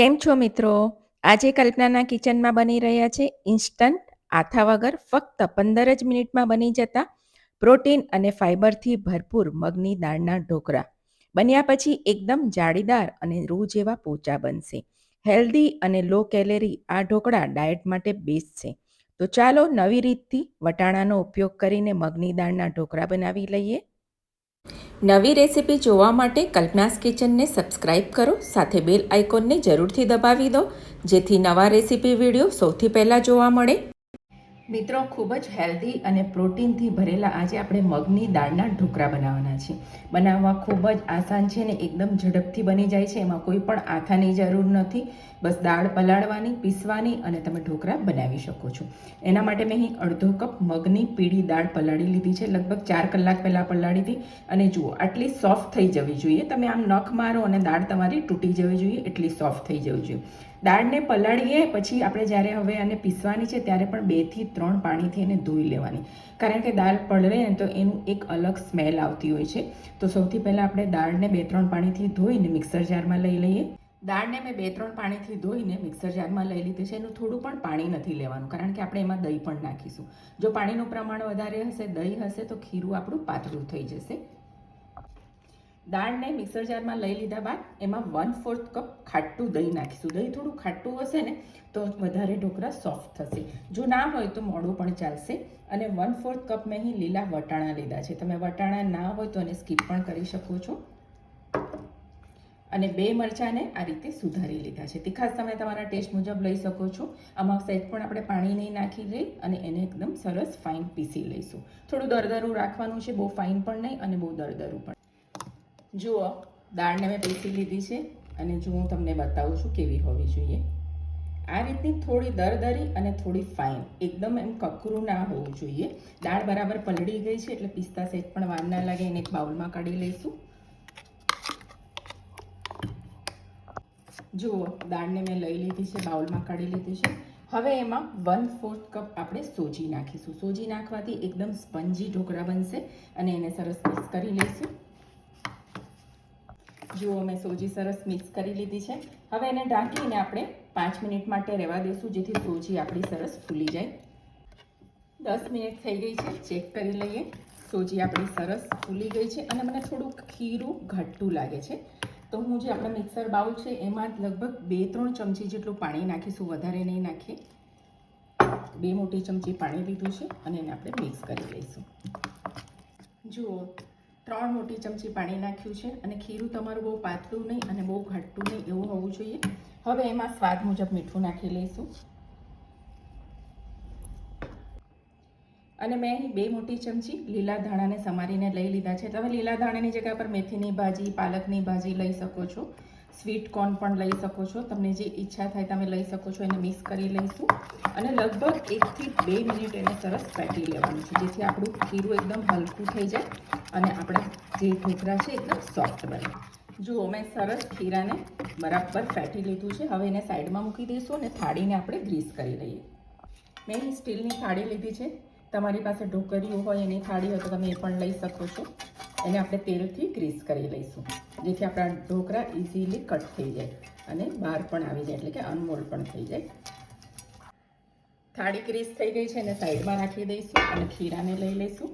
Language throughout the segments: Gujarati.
કેમ છો મિત્રો? આજે કલ્પનાના કિચનમાં બની રહ્યા છે ઇન્સ્ટન્ટ. આથા વગર ફક્ત પંદર જ મિનિટમાં બની જતા પ્રોટીન અને ફાઇબરથી ભરપૂર મગની દાળના ઢોકળા બન્યા પછી એકદમ જાળીદાર અને રૂ જેવા પોચા બનશે. હેલ્ધી અને લો કેલેરી આ ઢોકળા ડાયટ માટે બેસ્ટ છે. તો ચાલો નવી રીતથી વટાણાનો ઉપયોગ કરીને મગની દાળના ઢોકળા બનાવી લઈએ. નવી રેસિપી જોવા માટે કલ્પનાસ કિચનને સબસ્ક્રાઇબ કરો, સાથે બેલ આઇકોનને જરૂરથી દબાવી દો, જેથી નવા રેસિપી વીડિયો સૌથી પહેલાં જોવા મળે. મિત્રો, ખૂબ જ હેલ્ધી અને પ્રોટીનથી ભરેલા આજે આપણે મગની દાળના ઢોકળા બનાવવાના છે બનાવવા ખૂબ જ આસાન છે ને એકદમ ઝડપથી બની જાય છે. એમાં કોઈ પણ આથાની જરૂર નથી. બસ દાળ પલાળવાની, પીસવાની અને તમે ઢોકળા બનાવી શકો છો. એના માટે મેં અહીં અડધો કપ મગની પીળી દાળ પલાળી લીધી છે. લગભગ ચાર કલાક પહેલાં પલાળી હતી. અને જુઓ, આટલી સોફ્ટ થઈ જવી જોઈએ. તમે આમ નખ મારો અને દાળ તમારી તૂટી જવી જોઈએ. એટલી સોફ્ટ થઈ જવી જોઈએ. દાળને પલાળીએ પછી આપણે જ્યારે હવે આને પીસવાની છે, ત્યારે પણ બેથી ત્રણ પાણીથી એને ધોઈ લેવાની. કારણ કે દાળ પલળે ને તો એનું એક અલગ સ્મેલ આવતી હોય છે. તો સૌથી પહેલાં આપણે દાળને બે ત્રણ પાણીથી ધોઈને મિક્સર જારમાં લઈ લઈએ. દાળને મેં બે ત્રણ પાણીથી ધોઈને મિક્સર જારમાં લઈ લીધી છે. એનું થોડું પણ પાણી નથી લેવાનું, કારણ કે આપણે એમાં દહીં પણ નાખીશું. જો પાણીનું પ્રમાણ વધારે હશે, દહીં હશે, તો ખીરું આપણું પાતળું થઈ જશે. દાળને મિક્સર જારમાં લઈ લીધા બાદ એમાં વન ફોર્થ કપ ખાટું દહીં નાખીશું. દહીં થોડું ખાટું હશે ને, તો વધારે ઢોકળા સોફ્ટ થશે. જો ના હોય તો મોડું પણ ચાલશે. અને વન ફોર્થ કપ મેં અહીં લીલા વટાણા લીધા છે. તમે વટાણા ના હોય તો એને સ્કીપ પણ કરી શકો છો. અને બે મરચાંને આ રીતે સુધારી લીધા છે. તીખાસ તમે તમારા ટેસ્ટ મુજબ લઈ શકો છો. આમાં સહેજ પણ આપણે પાણી નહીં નાખી લઈ અને એને એકદમ સરસ ફાઇન પીસી લઈશું. થોડું દરદરું રાખવાનું છે, બહુ ફાઇન પણ નહીં અને બહુ દરદરું પણ જુઓ, દાળને મેં પીસી લીધી છે અને જો હું તમને બતાવું છું કેવી હોવી જોઈએ. આ રીતની થોડી દરદરી અને થોડી ફાઇન, એકદમ એમ કકરું ના હોવું જોઈએ. દાળ બરાબર પલળી ગઈ છે એટલે પિસ્તા સેટ પણ વાર ના લાગે, એને એક બાઉલમાં કાઢી લઈશું. જુઓ, દાળને મેં લઈ લીધી છે, બાઉલમાં કાઢી લીધી છે. હવે એમાં વન ફોર્થ કપ આપણે સોજી નાખીશું. સોજી નાખવાથી એકદમ સ્પંજી ઢોકળા બનશે અને એને સરસ મિક્સ કરી લઈશું. જુઓ, મેં સોજી સરસ મિક્સ કરી લીધી છે. હવે એને ઢાંકીને આપણે પાંચ મિનિટ માટે રહેવા દઈશું જેથી સોજી આપણી સરસ ફૂલી જાય. દસ મિનિટ થઈ ગઈ છે, ચેક કરી લઈએ. સોજી આપણી સરસ ફૂલી ગઈ છે અને મને થોડુંક ખીરું ઘટ્ટું લાગે છે. તો હું જે આપણા મિક્સર બાઉલ છે, એમાં લગભગ બે ત્રણ ચમચી જેટલું પાણી નાખીશું, વધારે નહીં નાખીએ. બે મોટી ચમચી પાણી લીધું છે અને એને આપણે મિક્સ કરી લઈશું. જુઓ ત્રણ મોટી ચમચી પાણી નાખ્યું છે અને ખીરું તમારું બહુ પાતળું નહીં અને બહુ ઘટ્ટું નહીં એવું હોવું જોઈએ. હવે એમાં સ્વાદ મુજબ મીઠું નાખી લઈશું. અને મેં બે મોટી ચમચી લીલા ધાણાને સમારીને લઈ લીધા છે. તમે લીલા ધાણાની જગ્યા પર મેથીની ભાજી, પાલકની ભાજી લઈ શકો છો. સ્વીટ કોર્ન પણ લઈ શકો છો. તમને જે ઈચ્છા થાય તમે લઈ શકો છો. એને મિક્સ કરી લઈશું. અને લગભગ એકથી બે મિનિટ એને સરસ ફેટી લેવાનું છે. જેથી આપણું ખીરું એકદમ હલકું થઈ જાય અને આપણા જે ઢોકળા છે એકદમ સોફ્ટ બને. જુઓ, મેં સરસ ખીરાને બરાબર ફેટી લીધું છે. હવે એને સાઈડમાં મૂકી દઈશું અને થાળીને આપણે ગ્રીસ કરી લઈએ. મેં સ્ટીલની થાળી લીધી છે. તમારી પાસે ઢોકરીઓ હોય એની થાળી હોય તો તમે એ પણ લઈ શકો છો. એને આપણે તેલથી ગ્રીસ કરી લઈશું. જેથી આપણા ઢોકળા ઇઝીલી કટ થઈ જાય અને બહાર પણ આવી જાય, એટલે કે અનમોલ પણ થઈ જાય. થાળી ગ્રીસ થઈ ગઈ છે એને સાઈડમાં રાખી દઈશું અને ખીરાને લઈ લઈશું.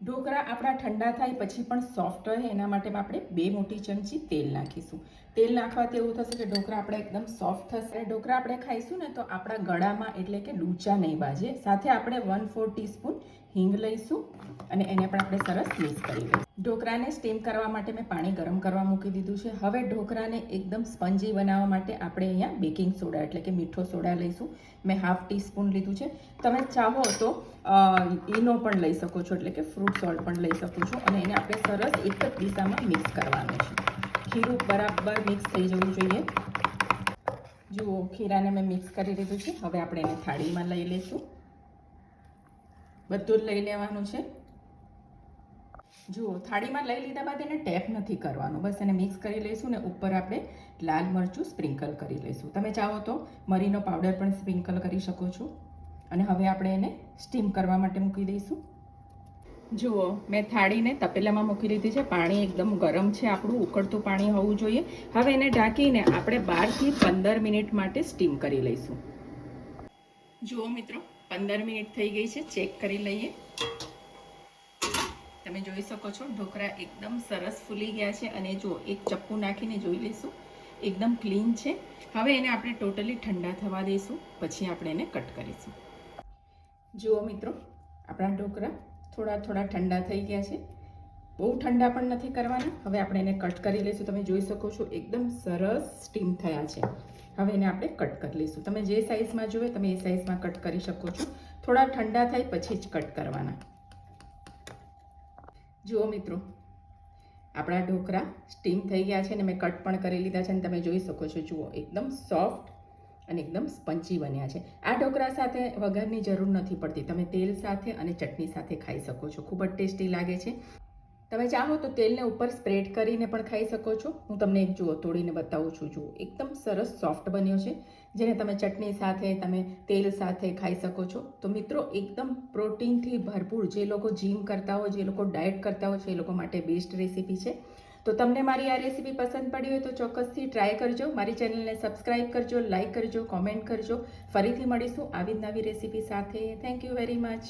ઢોકળા આપણા ઠંડા થાય પછી પણ સોફ્ટ રહે, એના માટે આપણે બે મોટી ચમચી તેલ નાખીશું. તેલ નાખવાથી એવું થશે કે ઢોકળા આપણે એકદમ સોફ્ટ થશે. ઢોકળા આપણે ખાઈશું ને તો આપણા ગળામાં એટલે કે ડૂચા નહીં બાજે સાથે આપણે વન ફોર ટીસ્પૂન હિંગ લઈશું અને એને પણ આપણે સરસ મિક્સ કરી લઈશું. ઢોકળાને સ્ટીમ કરવા માટે મેં પાણી ગરમ કરવા મૂકી દીધું છે. હવે ઢોકળાને એકદમ સ્પંજી બનાવવા માટે આપણે અહીંયા બેકિંગ સોડા એટલે કે મીઠો સોડા લઈશું. મેં હાફ ટીસ્પૂન લીધું છે. તમે ચાહો તો ઈનો પણ લઈ શકો છો, એટલે કે ફ્રૂટ સોલ્ટ પણ લઈ શકો છો. અને એને આપણે સરસ એક જ દિશામાં મિક્સ કરવાનું છે. ખીરું બરાબર મિક્સ થઈ જવું જોઈએ. જુઓ, ખીરાને મેં મિક્સ કરી દીધું છે. હવે આપણે એને થાળીમાં લઈ લઈશું. બધું જ લઈ લેવાનું છે. જુઓ થાળીમાં લઈ લીધા બાદ એને ટેપ નથી કરવાનું. બસ એને મિક્સ કરી લઈશું ને ઉપર આપણે લાલ મરચું સ્પ્રિંકલ કરી લઈશું. તમે ચાહો તો મરીનો પાવડર પણ સ્પ્રિંકલ કરી શકો છો. અને હવે આપણે એને સ્ટીમ કરવા માટે મૂકી દઈશું. જુઓ, મેં થાળીને તપેલામાં મૂકી લીધી છે. પાણી એકદમ ગરમ છે. આપણું ઉકળતું પાણી હોવું જોઈએ. હવે એને ઢાંકીને આપણે બારથી પંદર મિનિટ માટે સ્ટીમ કરી લઈશું. જુઓ મિત્રો, પંદર મિનિટ થઈ ગઈ છે. ચેક કરી લઈએ. તમે જોઈ શકો છો, ઢોકળા એકદમ સરસ ફૂલી ગયા છે અને જો એક ચપ્પુ નાખીને જોઈ લઈશું. એકદમ ક્લીન છે. હવે એને આપણે ટોટલી ઠંડા થવા દઈશું. પછી આપણે એને કટ કરીશું. જુઓ મિત્રો, આપણા ઢોકળા થોડા થોડા ઠંડા થઈ ગયા છે. બહુ ઠંડા પણ નથી કરવાના. હવે આપણે એને કટ કરી લઈશું. તમે જોઈ શકો છો, એકદમ સરસ સ્ટીમ થયા છે. હવે એને આપણે કટ કરી લઈશું. તમે જે સાઇઝમાં જોઈએ તમે એ સાઇઝમાં કટ કરી શકો છો. થોડા ઠંડા થાય, પછી જ કટ કરવાના. જુઓ મિત્રો, આપણા ઢોકળા સ્ટીમ થઈ ગયા છે અને મેં કટ પણ કરી લીધા છે અને તમે જોઈ શકો છો, જુઓ, એકદમ સોફ્ટ અને એકદમ સ્પંચી બન્યા છે. આ ઢોકળા સાથે વઘારની જરૂર નથી પડતી. તમે તેલ સાથે અને ચટણી સાથે ખાઈ શકો છો. ખૂબ જ ટેસ્ટી લાગે છે. તમે ચાહો તો તેલને ઉપર સ્પ્રેડ કરીને પણ ખાઈ શકો છો. હું તમને એક જુઓ, તોડીને બતાવું છું, જુઓ. એકદમ સરસ સોફ્ટ બન્યો છે, જેને તમે ચટણી સાથે, તમે તેલ સાથે ખાઈ શકો છો. તો મિત્રો, એકદમ પ્રોટીનથી ભરપૂર જે લોકો જીમ કરતા હોય, જે લોકો ડાયટ કરતા હોય, છે, એ લોકો માટે બેસ્ટ રેસીપી છે. તો તમને મારી આ રેસીપી પસંદ પડી હોય તો ચોક્કસથી ટ્રાય કરજો. મારી ચેનલને સબસ્ક્રાઇબ કરજો, લાઇક કરજો, કોમેન્ટ કરજો. ફરીથી મળીશું આવી જ નવી રેસીપી સાથે. Thank you very much.